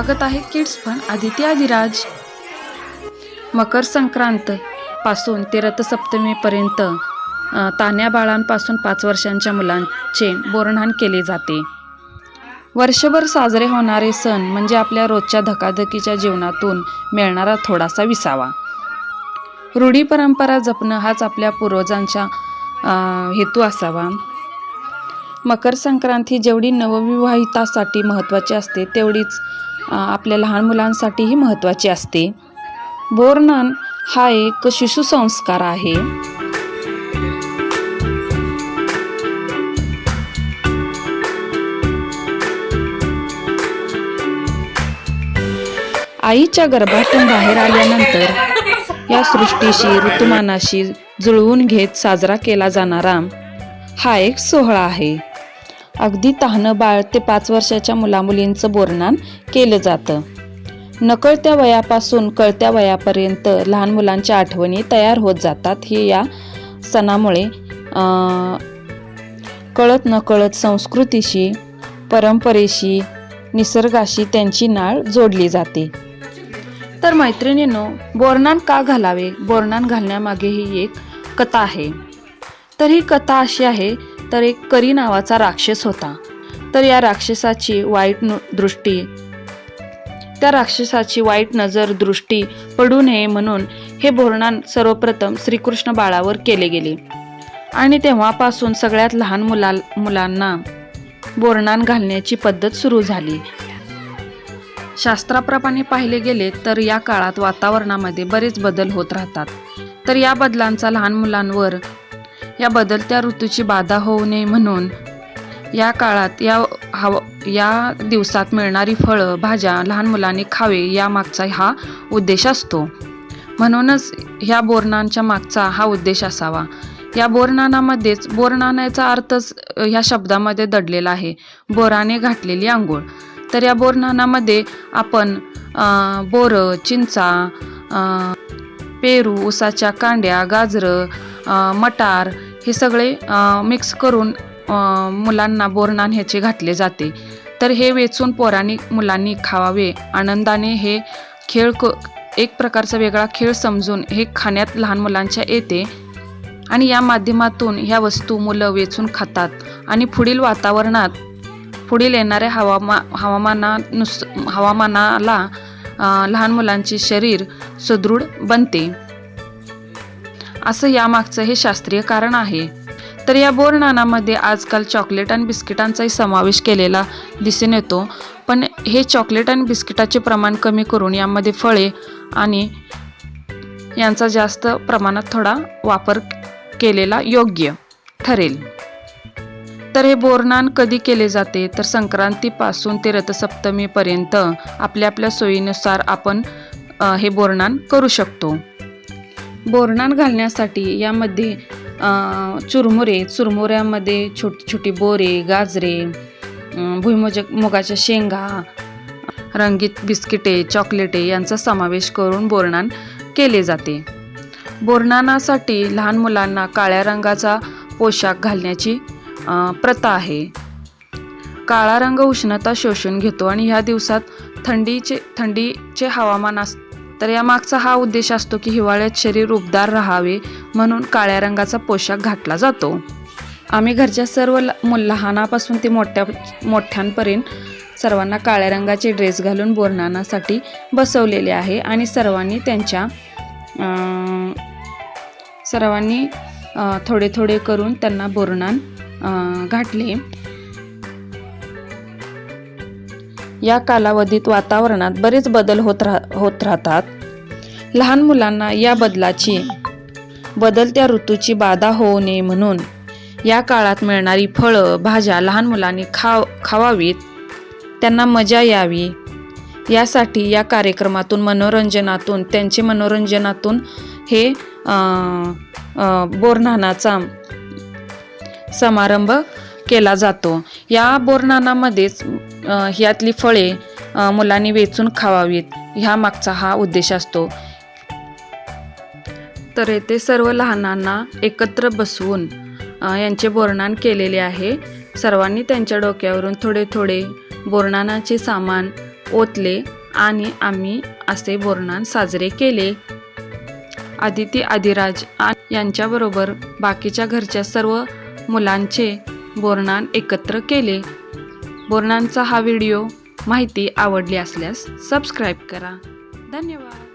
स्वागत आहे kids fun Aditya Adiraj. Makar Sankrant पासून ते रथसप्तमीपर्यंत तान्या बाळांपासून पाच वर्षांच्या मुलांचे बोरणान केले जाते. वर्षभर साजरे होणारे सण म्हणजे आपल्या रोजच्या धकाधकीच्या जीवनातून मिळणारा थोडासा विसावा. रूढी परंपरा जपणं हाच आपल्या पूर्वजांचा हेतू असावा. मकर संक्रांत ही जेवढी नवविवाहितासाठी महत्त्वाची असते तेवढीच आपल्या लहान मुलांसाठीही महत्त्वाची असते. बोरनान हा एक शिशुसंस्कार आहे. आईच्या गर्भातून बाहेर आल्यानंतर या सृष्टीशी ऋतुमानाशी जुळवून घेत साजरा केला जाणारा हा एक सोहळा आहे. अगदी तहानं बाळ ते पाच वर्षाच्या मुलामुलींचं बोरणान केलं जातं. नकळत्या वयापासून कळत्या वयापर्यंत लहान मुलांच्या आठवणी तयार होत जातात हे या सणामुळे कळत नकळत संस्कृतीशी परंपरेशी निसर्गाशी त्यांची नाळ जोडली जाते. तर मैत्रिणींनो बोरणान का घालावे? बोरणान घालण्यामागे ही एक कथा आहे. तर ही कथा अशी आहे तर एक करी नावाचा राक्षस होता. तर या राक्षसाची वाईट नु दृष्टी त्या राक्षसाची वाईट नजर दृष्टी पडू नये म्हणून हे बोरणान सर्वप्रथम श्रीकृष्ण बाळावर केले गेले. आणि तेव्हापासून सगळ्यात लहान मुला मुलांना बोरणान घालण्याची पद्धत सुरू झाली. शास्त्राप्रमाणे पाहिले गेले तर या काळात वातावरणामध्ये बरेच बदल होत राहतात. तर या बदलांचा लहान मुलांवर या बदलत्या ऋतूची बाधा होऊ नये म्हणून या काळात या हव या दिवसात मिळणारी फळं भाज्या लहान मुलांनी खावे यामागचा हा उद्देश असतो. म्हणूनच ह्या बोरनांच्या मागचा हा उद्देश असावा. या बोरनानामध्येच बोरनाण्याचा अर्थच ह्या शब्दामध्ये दडलेला आहे बोराने घातलेली आंघोळ. तर या बोरनानामध्ये आपण बोरं चिंचा पेरू उसाच्या कांड्या गाजरं मटार हे सगळे मिक्स करून मुलांना बोरनान ह्याचे घातले जाते. तर हे वेचून पोरांनी मुलांनी खावावे. आनंदाने हे खेळ क एक प्रकारचा वेगळा खेळ समजून हे खाण्यात लहान मुलांच्या येते. आणि या माध्यमातून ह्या वस्तू मुलं वेचून खातात. आणि पुढील वातावरणात पुढील येणाऱ्या हवामा हवामानानुस हवामानाला लहान मुलांचे शरीर सुदृढ बनते. असं यामागचं हे शास्त्रीय कारण आहे. तर या बोरनानामध्ये आजकाल चॉकलेट आणि बिस्किटांचाही समावेश केलेला दिसून येतो. पण हे चॉकलेट आणि बिस्किटाचे प्रमाण कमी करून यामध्ये फळे आणि यांचा जास्त प्रमाणात थोडा वापर केलेला योग्य ठरेल. तर हे बोरनान कधी केले जाते? तर संक्रांतीपासून ते रथसप्तमीपर्यंत आपल्या आपल्या सोयीनुसार आपण हे बोरनान करू शकतो. बोरणान घालण्यासाठी यामध्ये चुरमुरे चुरमुऱ्यामध्ये छोटी छोटी बोरे गाजरे अ, मुगाच्या शेंगा रंगीत बिस्किटे चॉकलेटे यांचा समावेश करून बोरणान केले जाते. बोरणानासाठी लहान मुलांना काळ्या रंगाचा पोशाख घालण्याची प्रथा आहे. काळा रंग उष्णता शोषून घेतो आणि ह्या दिवसात थंडीचे थंडीचे हवामान अस तर यामागचा हा उद्देश असतो की हिवाळ्यात शरीर उबदार राहावे म्हणून काळ्या रंगाचा पोशाख घातला जातो. आम्ही घरच्या सर्व ल- लहानापासून ते मोठ्या मोठ्यांपर्यंत सर्वांना काळ्या रंगाचे ड्रेस घालून बोरणानासाठी बसवलेले आहे आणि सर्वांनी त्यांच्या सर्वांनी थोडे थोडे करून त्यांना बोरणान अं, घातले. या कालावधीत वातावरणात बरेच बदल होत राह होत राहतात. लहान मुलांना या बदलाची बदलत्या ऋतूची बाधा होऊ नये म्हणून या काळात मिळणारी फळं भाज्या लहान मुलांनी खाव खावावीत त्यांना मजा यावी. यासाठी या कार्यक्रमातून मनोरंजनातून त्यांचे मनोरंजनातून हे बोरनाचा समारंभ केला जातो. या बोरनानामध्येच ह्यातली फळे मुलांनी वेचून खावावीत. ह्या मागचा हा उद्देश असतो. तर येथे सर्व लहानांना एकत्र बसवून यांचे बोरणान केलेले आहे. सर्वांनी त्यांच्या डोक्यावरून थोडे थोडे बोरणानाचे सामान ओतले आणि आम्ही असे बोरणान साजरे केले. आदिती आदिराज यांच्याबरोबर बाकीच्या घरच्या सर्व मुलांचे बोरणान एकत्र केले. बोरणांचा हा व्हिडिओ माहिती आवडली असल्यास सबस्क्राईब करा. धन्यवाद.